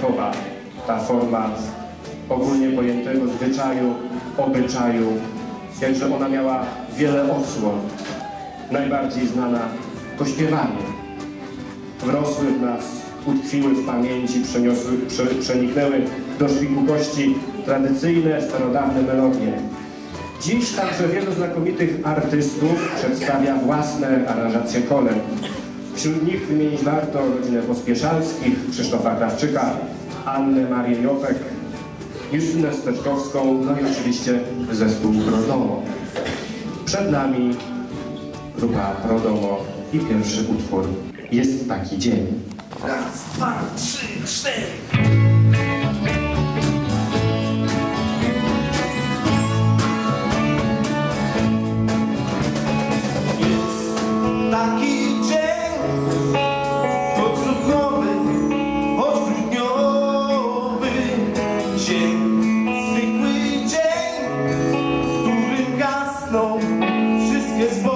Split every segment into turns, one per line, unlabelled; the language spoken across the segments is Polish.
wiekowa ta forma ogólnie pojętego zwyczaju, obyczaju, jakże ona miała wiele odsłon. Najbardziej znana to śpiewanie. Wrosły w nas, utkwiły w pamięci, przeniosły, prze, przeniknęły do szpiku kości tradycyjne, starodawne melodie. Dziś także wielu znakomitych artystów przedstawia własne aranżacje kolęd. Wśród nich wymienić warto rodzinę Pospieszalskich, Krzysztofa Krawczyka, Annę Marię Jopek, Justynę Steczkowską, no i oczywiście zespół Prodomo. Przed nami grupa Prodomo i pierwszy utwór Jest taki dzień.
Raz, dwa, trzy, cztery. his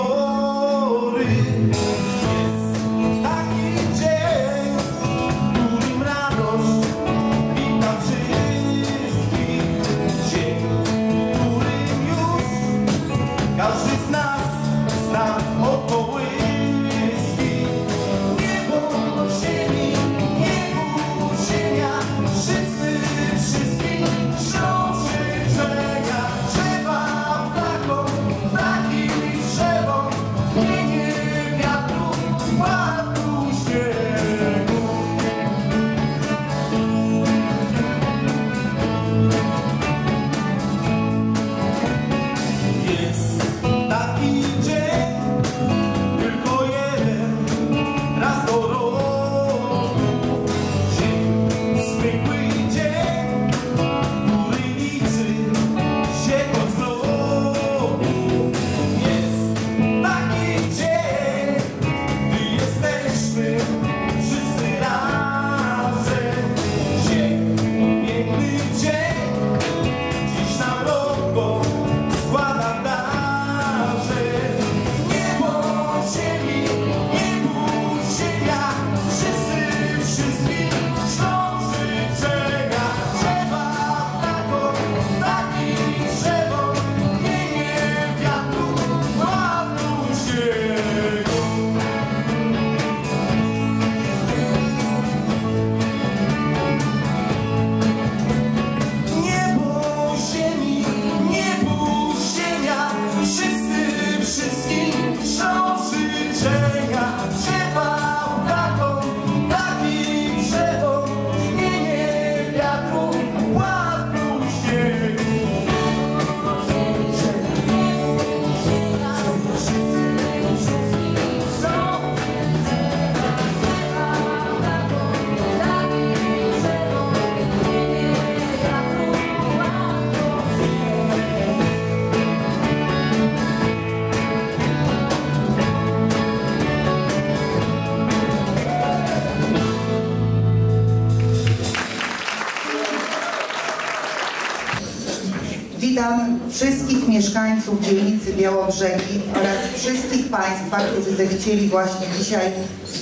wszystkich
mieszkańców dzielnicy Białobrzegi oraz wszystkich Państwa, którzy zechcieli właśnie dzisiaj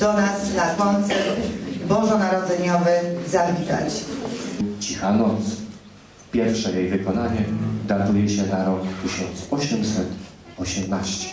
do nas na koncert bożonarodzeniowy zawitać.
Cicha noc. Pierwsze jej wykonanie datuje się na rok 1818.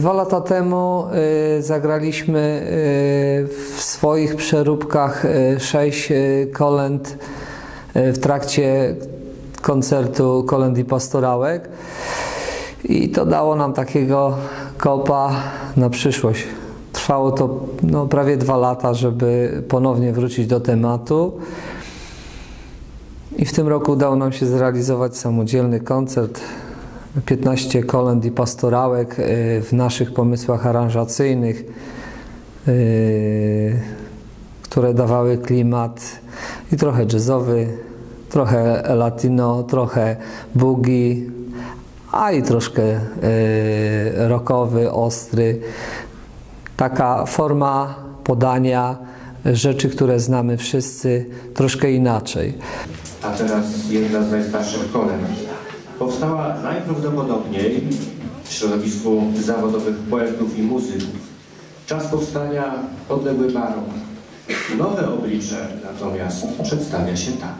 Dwa lata temu y, zagraliśmy y, w swoich przeróbkach y, sześć kolęd w trakcie koncertu kolęd i pastorałek i to dało nam takiego kopa na przyszłość. Trwało to no, prawie dwa lata, żeby ponownie wrócić do tematu. I w tym roku udało nam się zrealizować samodzielny koncert 15 kolęd i pastorałek y, w naszych pomysłach aranżacyjnych, y, które dawały klimat i trochę jazzowy, trochę latino, trochę boogie, a i troszkę y, rockowy, ostry. Taka forma podania rzeczy, które znamy wszyscy, troszkę inaczej.
A teraz jedna z najstarszych kolęd. Powstała najprawdopodobniej w środowisku zawodowych poetów i muzyków. Czas powstania podległy barok. Nowe oblicze natomiast przedstawia się tak.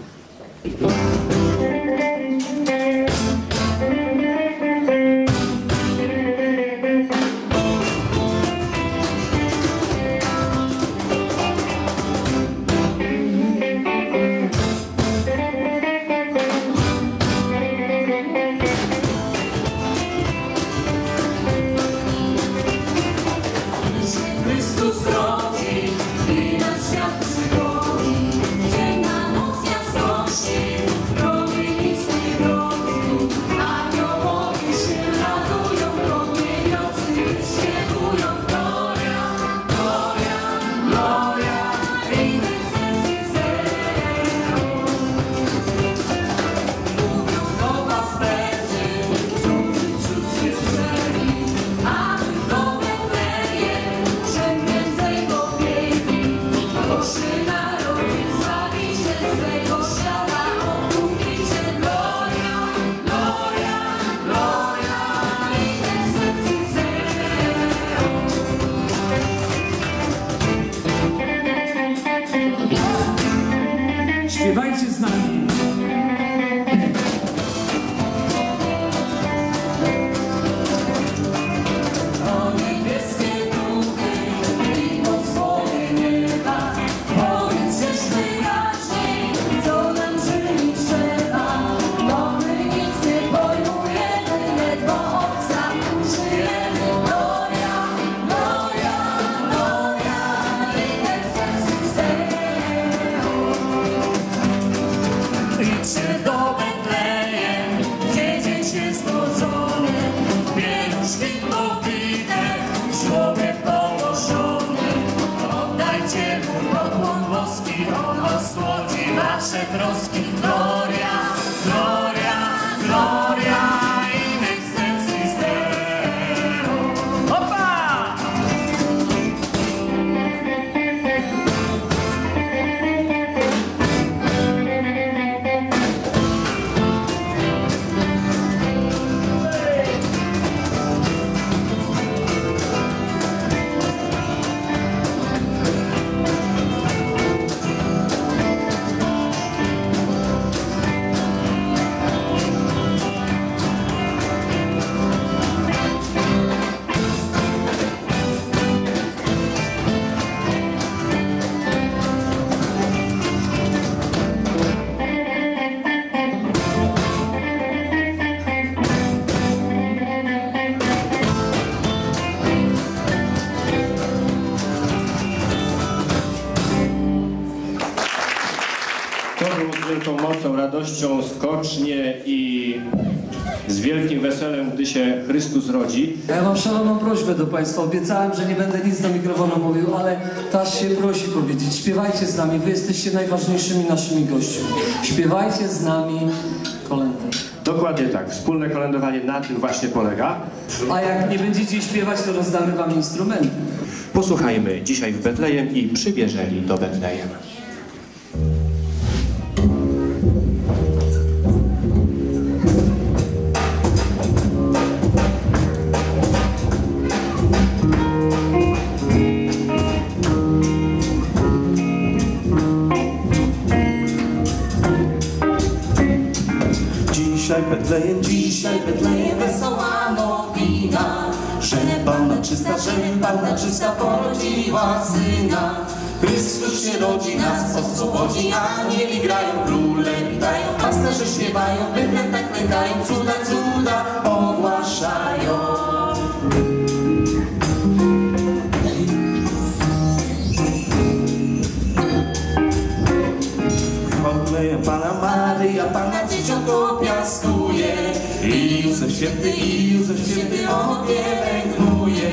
Troski.
Radością, skocznie i z wielkim weselem, gdy się Chrystus rodzi.
Ja mam szaloną prośbę do Państwa. Obiecałem, że nie będę nic do mikrofonu mówił, ale też się prosi powiedzieć. Śpiewajcie z nami. Wy jesteście najważniejszymi naszymi gośćmi. Śpiewajcie z nami kolędę.
Dokładnie tak, wspólne kolędowanie na tym właśnie polega.
A jak nie będziecie śpiewać, to rozdamy Wam instrumenty.
Posłuchajmy dzisiaj w Betlejem i przybierzeli do Betlejem.
Betlejem, dzisiaj Betlejem wesoła nowina, że Panna czysta, że Panna czysta porodziła syna. Chrystus się rodzi, nas oswobodzi, anieli grają, króle witają, pasterze śpiewają, bydle tak lękają, cuda, cuda ogłaszają. Józef święty, i Józef święty on pielęgnuje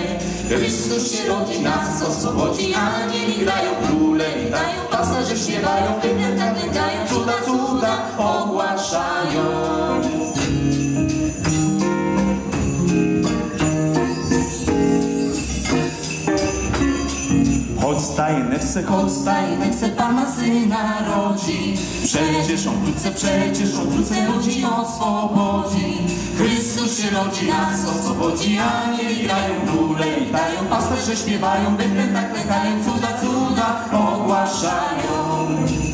Chrystus się rodzi, nas oswobodzi, anieli grają, króle witają Pasterze śpiewają, tak lękają, cuda, cuda ogłaszają chce, choć stajne chce Pana Syna rodzi. Przecież On wkrótce, przecież On wkrótce ludzi oswobodzi. Chrystus się rodzi, nas oswobodzi, anieli grają, króle witają, pasterze śpiewają, bydle tak lękają, cuda, cuda ogłaszają.